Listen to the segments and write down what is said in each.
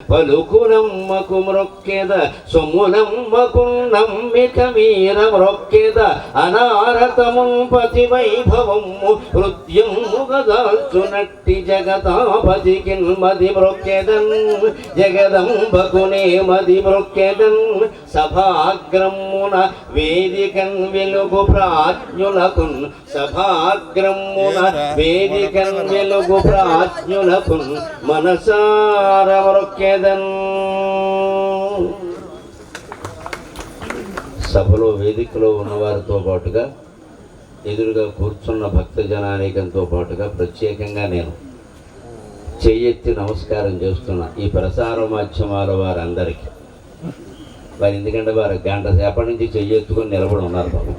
పలుకునమ్మకు మ్రొక్కెద సొమ్మునమ్మకు నమ్మిక మీర మ్రొక్కెద అనారతమున్ పతి వైభవము హృద్యముగదాల్చునట్టి జగతాపతికి మది మ్రొక్కెదన్ జగదంబకునే మది మ్రొక్కెదన్ సభాగ్రమున వేదికన్ వెలుగు ప్రాజ్ఞులకున్ సభాగ్రమున వేదికన్ వెలుగు ప్రాజ్ఞులకున్ మనసార మ్రొక్కెదన్ సభలో వేదికలో ఉన్నవారితో పాటుగా ఎదురుగా కూర్చున్న భక్త జనానికంతో పాటుగా ప్రత్యేకంగా నేను చెయ్యెత్తి నమస్కారం చేస్తున్నా ఈ ప్రసార మాధ్యమాల వారందరికీ. వారు ఎందుకంటే వారు గంట సేపటి నుంచి చెయ్యెత్తుకొని నిలబడి ఉన్నారు బాబు.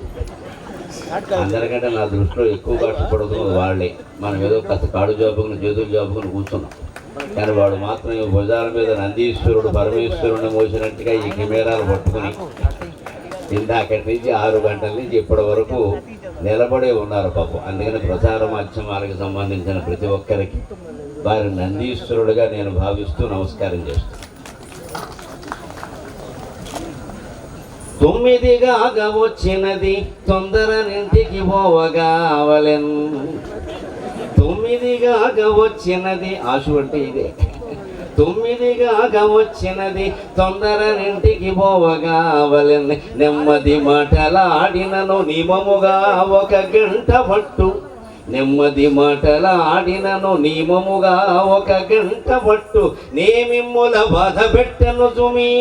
అందరికంటే నా దృష్టిలో ఎక్కువ కష్టపడుతున్నది వాళ్ళే. మనం ఏదో కాస్త కాడు జాబుకుని చేతులు జాబుకుని కూర్చున్నాం. కానీ వాడు మాత్రం భుజాల మీద నందీశ్వరుడు పరమేశ్వరుడిని మోసినట్టుగా ఈ కెమెరాలు పట్టుకుని ఇందాకటి నుంచి ఆరు గంటల నుంచి ఇప్పటి వరకు నిలబడే ఉన్నారు పాపం. అందుకని ప్రసార మాధ్యమాలకు సంబంధించిన ప్రతి ఒక్కరికి వారి నందీశ్వరుడుగా నేను భావిస్తూ నమస్కారం చేస్తాను తొమ్మిదిగా వచ్చినది తొందర నింటికి పోవగావలెన్. తొమ్మిదిగా వచ్చినది ఆశు అంటే ఇదే. తొమ్మిదిగా వచ్చినది తొందర నింటికి పోవగావలని నెమ్మది మాటలాడినను నిమముగా ఒక గంట పట్టు. నెమ్మది మాటలాడినను నియమముగా ఒక గంట పట్టు. నేమిమ్ముల బాధ పెట్టను సుమీ.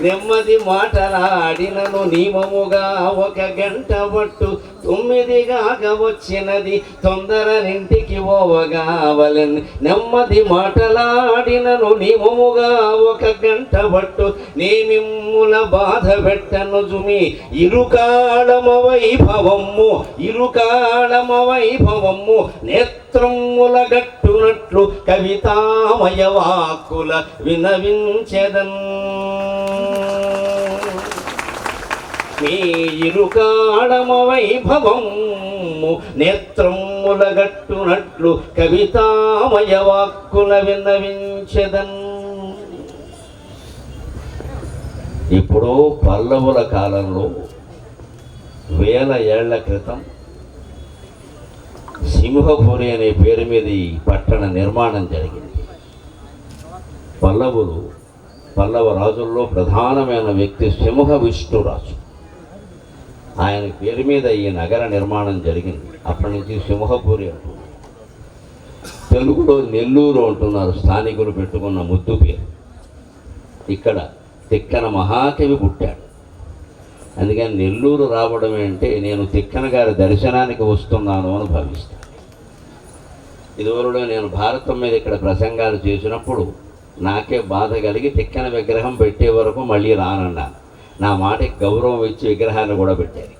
నెమ్మది మాటలాడినను నియమముగా ఒక గంట పట్టు. తొమ్మిదిగా వచ్చినది తొందర నింటికి పోవగావలెన్ నెమ్మది మాటలాడినను నిమముగా ఒక గంట పట్టు. నేమిమ్ముల బాధ పెట్టను జుమి. ఇరుకాళమ వైభవమ్ము ఇరుకాళమ వైభవమ్ము నేత్రముల గట్టునట్లు కవితామయ వాక్కుల వినవించెదన్. మీ ఇరుకాడమ వైభవము నేత్రముల కవితామయ వాక్కుల విన్నవించదన్. ఇప్పుడు పల్లవుల కాలంలో వేల ఏళ్ళ క్రితం సింహపురి అనే పేరు మీద ఈ పట్టణ నిర్మాణం జరిగింది. పల్లవులు పల్లవ రాజుల్లో ప్రధానమైన వ్యక్తి సింహ విష్ణురాజు ఆయన పేరు మీద ఈ నగర నిర్మాణం జరిగింది. అప్పటి నుంచి సింహపూరి అంటున్నారు. తెలుగులో నెల్లూరు అంటున్నారు స్థానికులు పెట్టుకున్న ముద్దు పేరు. ఇక్కడ తిక్కన మహాకవి పుట్టాడు. అందుకని నెల్లూరు రావడం అంటే నేను తిక్కన గారి దర్శనానికి వస్తున్నాను అని భావిస్తాను. ఇదివరలో నేను భారతం మీద ఇక్కడ ప్రసంగాలు చేసినప్పుడు నాకే బాధ కలిగి తిక్కన విగ్రహం పెట్టే వరకు మళ్ళీ రానన్నాను. నా మాటకి గౌరవం ఇచ్చి విగ్రహాన్ని కూడా పెట్టారు.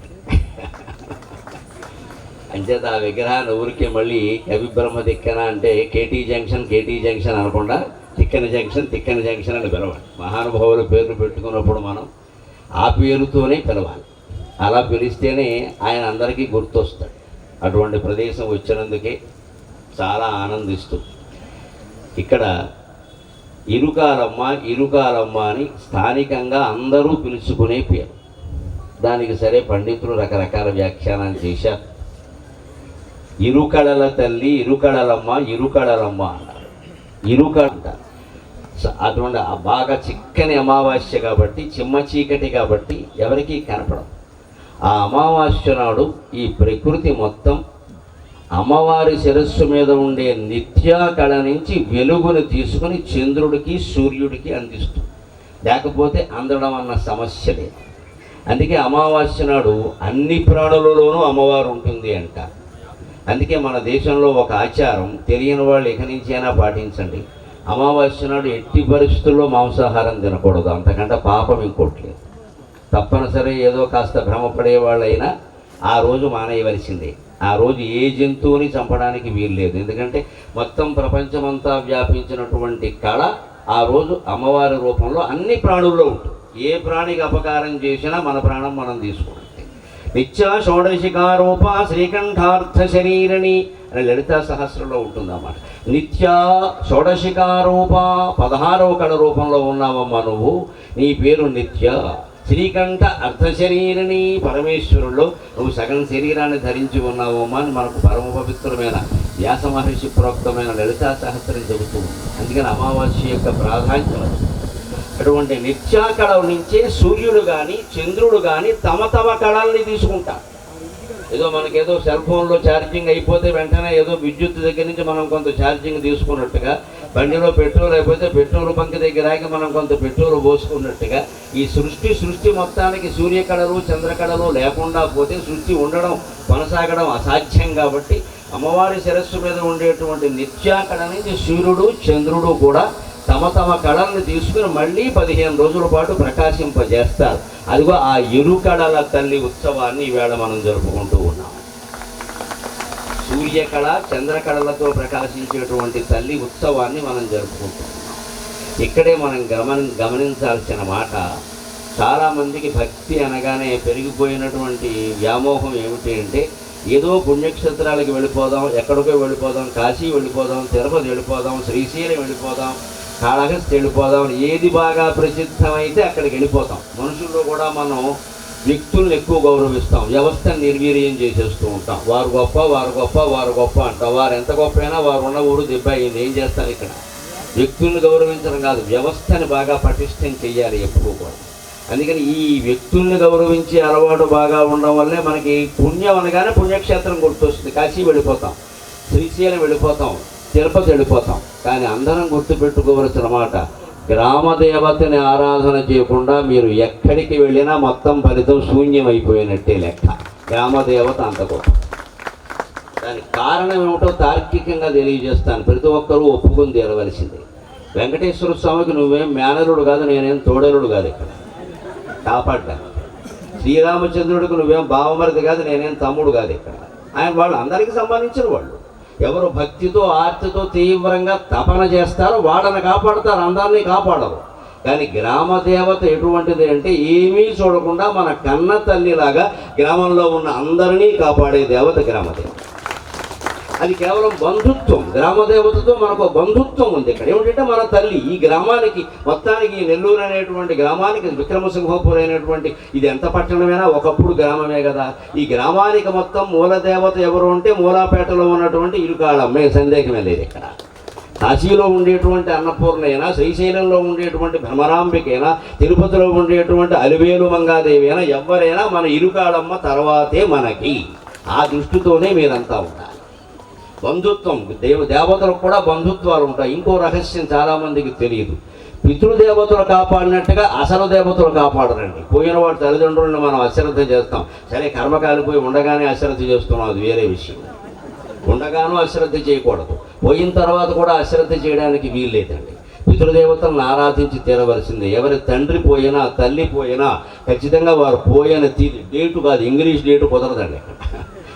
అంచేత ఆ విగ్రహాన్ని ఊరికే మళ్ళీ కవిబ్రహ్మ తిక్కన అంటే కేటీ జంక్షన్ కేటీ జంక్షన్ అనకుండా తిక్కన జంక్షన్ తిక్కన జంక్షన్ అని పిలవాలి. మహానుభావుల పేర్లు పెట్టుకున్నప్పుడు మనం ఆ పేరుతోనే పిలవాలి. అలా పిలిస్తేనే ఆయన అందరికీ గుర్తొస్తాడు. అటువంటి ప్రదేశం వచ్చినందుకే చాలా ఆనందిస్తూ. ఇక్కడ ఇరుకాలమ్మ ఇరుకాలమ్మ అని స్థానికంగా అందరూ పిలుచుకునే పేరు. దానికి సరే పండితులు రకరకాల వ్యాఖ్యానాలు చేశారు. ఇరుకళల తల్లి ఇరుకళలమ్మ ఇరుకళలమ్మ అన్నారు. ఇరుక అంటారు. అటువంటి బాగా చిక్కని అమావాస్య కాబట్టి చిమ్మ చీకటి కాబట్టి ఎవరికీ కనపడం ఆ అమావాస్య నాడు ఈ ప్రకృతి మొత్తం అమ్మవారి శిరస్సు మీద ఉండే నిత్యాకళ నుంచి వెలుగును తీసుకుని చంద్రుడికి సూర్యుడికి అందిస్తుంది లేకపోతే అందడం అన్న సమస్య లేదు. అందుకే అమావాస్య నాడు అన్ని ప్రాణులలోనూ అమ్మవారు ఉంటుంది అంట. అందుకే మన దేశంలో ఒక ఆచారం తెలియని వాళ్ళు ఇక నుంచి అయినా పాటించండి. అమావాస్య నాడు ఎట్టి పరిస్థితుల్లో మాంసాహారం తినకూడదు అంతకంటే పాపం ఇంకోట్లేదు తప్పనిసరి ఏదో కాస్త భ్రమపడే వాళ్ళైనా ఆ రోజు మానేయవలసిందే. ఆ రోజు ఏ జంతువుని చంపడానికి వీల్లేదు. ఎందుకంటే మొత్తం ప్రపంచమంతా వ్యాపించినటువంటి కళ ఆ రోజు అమ్మవారి రూపంలో అన్ని ప్రాణుల్లో ఉంటుంది. ఏ ప్రాణికి అపకారం చేసినా మన ప్రాణం మనం తీసుకోవాలి నిత్య షోడశికారూప శ్రీకంఠార్థ శరీరణి అని లలితా సహస్రంలో ఉంటుంది అన్నమాట నిత్య షోడశికారూప పదహారవ కళ రూపంలో ఉన్నావమ్మా నువ్వు. నీ పేరు నిత్య. శ్రీకంఠ అర్ధశరీరిని పరమేశ్వరుల్లో నువ్వు సగం శరీరాన్ని ధరించి ఉన్నావమ్మా అని మనకు పరమ పవిత్రమైన వ్యాస మహర్షి ప్రోక్తమైన లలితా సహస్రం చెబుతూ అందుకని అమావాస్య యొక్క ప్రాధాన్యత అటువంటి నిత్యాకళ నుంచే సూర్యుడు కానీ చంద్రుడు కానీ తమ తమ కళల్ని తీసుకుంటారు ఏదో మనకేదో సెల్ ఫోన్లో ఛార్జింగ్ అయిపోతే వెంటనే ఏదో విద్యుత్ దగ్గర నుంచి మనం కొంత ఛార్జింగ్ తీసుకున్నట్టుగా బండిలో పెట్రోల్ అయిపోతే పెట్రోల్ బంక్ దగ్గరకి మనం కొంత పెట్రోల్ పోసుకున్నట్టుగా ఈ సృష్టి సృష్టి మొత్తానికి సూర్యకళలు చంద్రకళలు లేకుండా పోతే సృష్టి ఉండడం కొనసాగడం అసాధ్యం కాబట్టి అమ్మవారి శిరస్సు మీద ఉండేటువంటి నిత్యాకళ నుంచి సూర్యుడు చంద్రుడు కూడా తమ తమ కళలను తీసుకుని మళ్ళీ పదిహేను రోజుల పాటు ప్రకాశింపజేస్తారు. అదిగో ఆ ఇరుకళల తల్లి ఉత్సవాన్ని ఈవేళ మనం జరుపుకుంటూ ఉన్నాం. సూర్యకళ చంద్రకళలతో ప్రకాశించేటువంటి తల్లి ఉత్సవాన్ని మనం జరుపుకుంటున్నాం ఇక్కడే మనం గమని గమనించాల్సిన మాట చాలామందికి భక్తి అనగానే పెరిగిపోయినటువంటి వ్యామోహం ఏమిటి అంటే ఏదో పుణ్యక్షేత్రాలకు వెళ్ళిపోదాం ఎక్కడికో వెళ్ళిపోదాం కాశీ వెళ్ళిపోదాం తిరుపతి వెళ్ళిపోదాం శ్రీశైలం వెళ్ళిపోదాం కాళహస్తి వెళ్ళిపోదాం ఏది బాగా ప్రసిద్ధమైతే అక్కడికి వెళ్ళిపోతాం. మనుషుల్లో కూడా మనం వ్యక్తుల్ని ఎక్కువ గౌరవిస్తాం. వ్యవస్థను నిర్వీర్యం చేసేస్తూ ఉంటాం. వారు గొప్ప వారు గొప్ప వారు గొప్ప అంటాం. వారు ఎంత గొప్ప అయినా వారు ఉన్న ఊరు దెబ్బ అయింది. ఏం చేస్తారు ఇక్కడ? వ్యక్తుల్ని గౌరవించడం కాదు. వ్యవస్థని బాగా పటిష్టం చేయాలి ఎప్పుడూ కూడా. అందుకని ఈ వ్యక్తుల్ని గౌరవించే అలవాటు బాగా ఉండడం వల్లే మనకి పుణ్యం అనగానే పుణ్యక్షేత్రం గుర్తొస్తుంది. కాశీ వెళ్ళిపోతాం. శ్రీశైలం వెళ్ళిపోతాం. తిరుపతి వెళ్ళిపోతాం. కానీ అందరం గుర్తుపెట్టుకోవలసిన మాట గ్రామ దేవతని ఆరాధన చేయకుండా మీరు ఎక్కడికి వెళ్ళినా మొత్తం ఫలితం శూన్యమైపోయినట్టే లెక్క. గ్రామ దేవత అంత గొప్ప. దానికి కారణం ఏమిటో తార్కికంగా తెలియజేస్తాను. ప్రతి ఒక్కరూ ఒప్పుకొని తీరవలసింది. వెంకటేశ్వర స్వామికి నువ్వేం మేనరుడు కాదు నేనేం తోడలుడు కాదు ఇక్కడ. కాపాడ్డా శ్రీరామచంద్రుడికి నువ్వేం బావమరిది కాదు నేనేం తమ్ముడు కాదు ఇక్కడ. ఆయన వాళ్ళు అందరికీ సంబంధించిన వాళ్ళు. ఎవరు భక్తితో ఆర్తితో తీవ్రంగా తపన చేస్తారో వాళ్ళని కాపాడతారు అందరినీ కాపాడరు. కానీ గ్రామ దేవత ఎటువంటిది అంటే ఏమీ చూడకుండా మన కన్న తల్లిలాగా గ్రామంలో ఉన్న అందరినీ కాపాడే దేవత గ్రామ దేవత. అది కేవలం బంధుత్వం గ్రామ దేవతతో మనకు బంధుత్వం ఉంది ఇక్కడ. ఏమిటంటే మన తల్లి ఈ గ్రామానికి మొత్తానికి ఈ నెల్లూరు అనేటువంటి గ్రామానికి విక్రమసింహపురం అనేటువంటి ఇది ఎంత పట్టణమైనా ఒకప్పుడు గ్రామమే కదా. ఈ గ్రామానికి మొత్తం మూల దేవత ఎవరు ఉంటే మూలాపేటలో ఉన్నటువంటి ఇరుకాళమ్మే సందేహమే లేదు ఇక్కడ. కాశీలో ఉండేటువంటి అన్నపూర్ణైనా శ్రీశైలంలో ఉండేటువంటి భ్రమరాంబికైనా తిరుపతిలో ఉండేటువంటి అలివేలు మంగాదేవి అయినా ఎవరైనా మన ఇరుకాళమ్మ తర్వాతే మనకి. ఆ దృష్టితోనే మీరంతా ఉంటారు. బంధుత్వం దేవ దేవతలకు కూడా బంధుత్వాలు ఉంటాయి. ఇంకో రహస్యం చాలామందికి తెలియదు. పితృదేవతలు కాపాడినట్టుగా అసలు దేవతలు కాపాడరండి. పోయిన వాడి తల్లిదండ్రులను మనం అశ్రద్ధ చేస్తాం. సరే కర్మ కాలిపోయి ఉండగానే అశ్రద్ధ చేస్తున్నాం. అది వేరే విషయం. ఉండగానూ అశ్రద్ధ చేయకూడదు. పోయిన తర్వాత కూడా అశ్రద్ధ చేయడానికి వీల్లేదండి. పితృదేవతలను ఆరాధించి తీరవలసిందే. ఎవరి తండ్రి పోయినా తల్లి పోయినా ఖచ్చితంగా వారు పోయిన తీ డేటు కాదు ఇంగ్లీష్ డేటు కుదరదండి.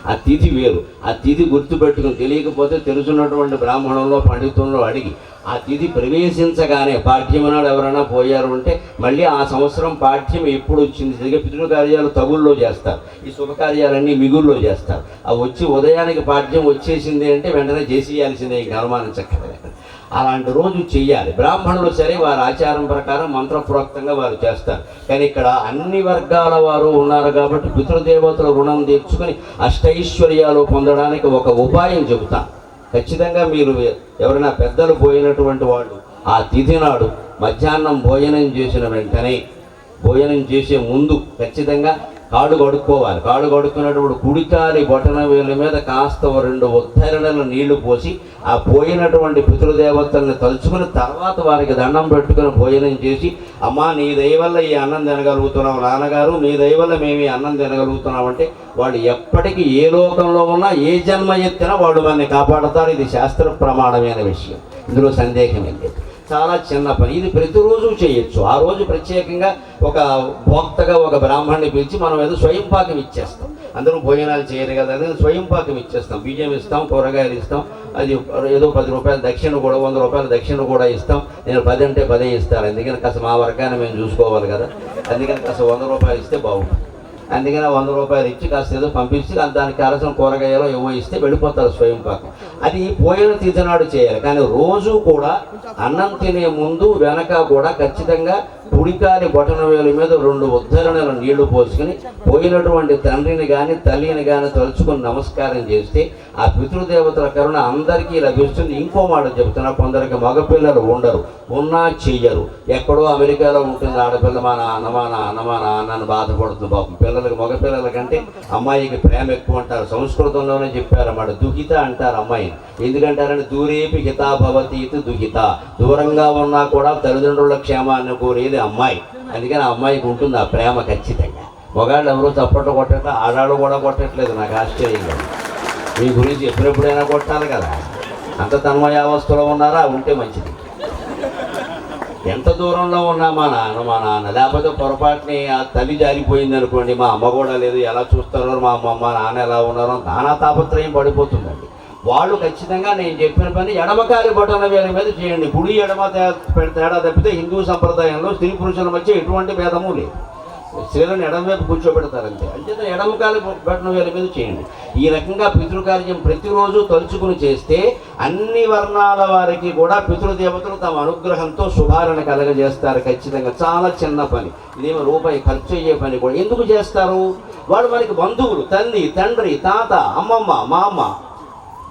ఆ తిథి వేరు. ఆ తిథి గుర్తుపెట్టుకుని తెలియకపోతే తెలుసున్నటువంటి బ్రాహ్మణంలో పండితుల్లో అడిగి ఆ తిథి ప్రవేశించగానే పాఠ్యం నాడు ఎవరైనా పోయారు అంటే మళ్ళీ ఆ సంవత్సరం పాఠ్యం ఎప్పుడు వచ్చింది? సరిగ్గా పితృకార్యాలు తగుల్లో చేస్తారు. ఈ శుభకార్యాలన్నీ మిగుల్లో చేస్తారు. ఆ వచ్చి ఉదయానికి పాఠ్యం వచ్చేసింది అంటే వెంటనే చేసేయాల్సిందే ఇంక అనుమానించక్కర్లేదు అలాంటి రోజు చెయ్యాలి. బ్రాహ్మణులు సరే వారి ఆచారం ప్రకారం మంత్రపూర్వకంగా వారు చేస్తారు. కానీ ఇక్కడ అన్ని వర్గాల వారు ఉన్నారు కాబట్టి పితృదేవతల రుణం తీర్చుకుని అష్టైశ్వర్యాలు పొందడానికి ఒక ఉపాయం చెబుతాను ఖచ్చితంగా మీరు ఎవరైనా పెద్దలు పోయినటువంటి వాళ్ళు ఆ తిథి నాడు మధ్యాహ్నం భోజనం చేసిన వెంటనే భోజనం చేసే ముందు ఖచ్చితంగా కాడు కడుక్కోవాలి. కాడు కడుక్కున్నటువంటి కుడికాలి బొటన వేల మీద కాస్త ఓ రెండు ఉద్ధరణలు నీళ్ళు పోసి ఆ పోయినటువంటి పితృదేవతల్ని తలుచుకుని తర్వాత వారికి దండం పెట్టుకుని భోజనం చేసి అమ్మా నీ దయ వల్ల ఈ అన్నం తినగలుగుతున్నాం నాన్నగారు మీ దయ వల్ల మేము ఈ అన్నం తినగలుగుతున్నాం అంటే వాళ్ళు ఎప్పటికీ ఏ లోకంలో ఉన్నా ఏ జన్మ ఎత్తినా వాళ్ళు మనల్ని కాపాడతారు. ఇది శాస్త్ర ప్రమాణమైన విషయం. ఇందులో సందేహం ఏంటి లేదు. చాలా చిన్న పని. ఇది ప్రతిరోజు చేయొచ్చు. ఆ రోజు ప్రత్యేకంగా ఒక భోక్తగా ఒక బ్రాహ్మణ్ణి పిలిచి మనం ఏదో స్వయం పాకం ఇచ్చేస్తాం. అందరూ భోజనాలు చేయరు కదా అని స్వయం పాకం ఇచ్చేస్తాం. బియ్యం ఇస్తాం కూరగాయలు ఇస్తాం అది ఏదో పది రూపాయలు దక్షిణ కూడా వంద రూపాయలు దక్షిణ కూడా ఇస్తాం. నేను పది అంటే పదే ఇస్తాను. అందుకని కాస్త మా వర్గాన్ని మేము చూసుకోవాలి కదా. అందుకని కాస్త వంద రూపాయలు ఇస్తే బాగుంటుంది. అందుకని వంద రూపాయలు ఇచ్చి కాస్త ఏదో పంపించి దానికి కావాల్సిన కూరగాయలు ఏమో ఇస్తే వెళ్ళిపోతారు స్వయం పాకం. అది పోయిన తిథి చేయాలి. కానీ రోజు కూడా అన్నం తినే ముందు వెనక కూడా ఖచ్చితంగా పుడికారి బొటన మీద రెండు ఉద్ధరణల నీళ్ళు పోసుకుని పోయినటువంటి తండ్రిని కానీ తల్లిని కానీ తలుచుకుని నమస్కారం చేస్తే ఆ పితృదేవతల కరుణ అందరికీ లభిస్తుంది. ఇంకో మాట చెబుతున్నా కొందరికి మగపిల్లలు ఉండరు ఉన్నా చెయ్యరు. ఎక్కడో అమెరికాలో ఉంటుంది ఆడపిల్ల మా నాన్న మా నాన్న మా నాన్న బాధపడుతుంది పాపం. పిల్లలకి మగపిల్లల కంటే అమ్మాయికి ప్రేమ ఎక్కువ అంటారు. సంస్కృతంలోనే చెప్పారన్నమాట దుహిత అంటారు అమ్మాయిని ఎందుకంటారని దూరేపి హితాభవతి దుహిత. దూరంగా ఉన్నా కూడా తల్లిదండ్రుల క్షేమాన్ని కోరేది అమ్మాయి. అందుకని ఆ అమ్మాయికి ఉంటుంది ఆ ప్రేమ ఖచ్చితంగా. మగాళ్ళు ఎవరూ చప్పట్లు కొట్టట్లేదు ఆడాళ్ళు కూడా కొట్టట్లేదు నాకు ఆశ్చర్యంగా. మీ గురించి ఎప్పుడెప్పుడైనా కొట్టాలి కదా. అంత తన్మయావస్థలో ఉన్నారా? ఉంటే మంచిది. ఎంత దూరంలో ఉన్నా మా నాన్న మా నాన్న. లేకపోతే పొరపాటుని ఆ తల్లి జారిపోయింది అనుకోండి మా అమ్మ కూడా లేదు ఎలా చూస్తారో మా అమ్మ మా నాన్న ఎలా ఉన్నారో నానా తాపత్రయం పడిపోతుందండి. వాళ్ళు ఖచ్చితంగా నేను చెప్పిన పని ఎడమకాలి బొటన వేల మీద చేయండి. గుడి ఎడమ తేడా తప్పితే హిందూ సంప్రదాయంలో స్త్రీ పురుషుల మధ్య ఎటువంటి భేదము లేదు. స్త్రీలను ఎడమ వైపు కూర్చోబెడతారంతే అంచేత ఎడమకాలి బొటన వేల మీద చేయండి. ఈ రకంగా పితృకార్యం ప్రతిరోజు తలుచుకుని చేస్తే అన్ని వర్ణాల వారికి కూడా పితృదేవతలు తమ అనుగ్రహంతో శుభాలను కలగజేస్తారు ఖచ్చితంగా. చాలా చిన్న పని. ఇదేమో రూపాయి ఖర్చు అయ్యే పని కూడా. ఎందుకు చేస్తారు? వాళ్ళు మనకి బంధువులు తల్లి తండ్రి తాత అమ్మమ్మ మామ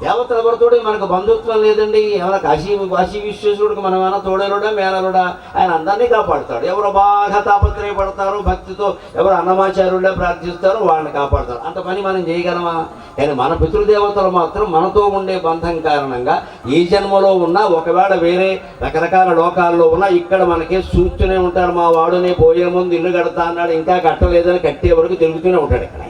అమ్మ దేవతల ఎవరితోటి మనకు బంధుత్వం లేదండి. ఏమైనా కాశీ కాశీ విశ్వేశ్వరుడికి మనం ఏమైనా తోడేలుడా మేనలుడా ఆయన అందరినీ కాపాడుతాడు. ఎవరు బాగా తాపత్రయపడతారు భక్తితో ఎవరు అన్నమాచార్యుడే ప్రార్థిస్తారో వాళ్ళని కాపాడతారు అంత పని మనం చేయగలమా? కానీ మన పితృదేవతలు మాత్రం మనతో ఉండే బంధం కారణంగా ఏ జన్మలో ఉన్నా ఒకవేళ వేరే రకరకాల లోకాల్లో ఉన్నా ఇక్కడ మనకి చూస్తూనే ఉంటాడు. మా వాడునే పోయే ముందు ఇల్లు కడతా అన్నాడు ఇంకా కట్టలేదని కట్టే వరకు తిరుగుతూనే ఉంటాడు ఇక్కడ.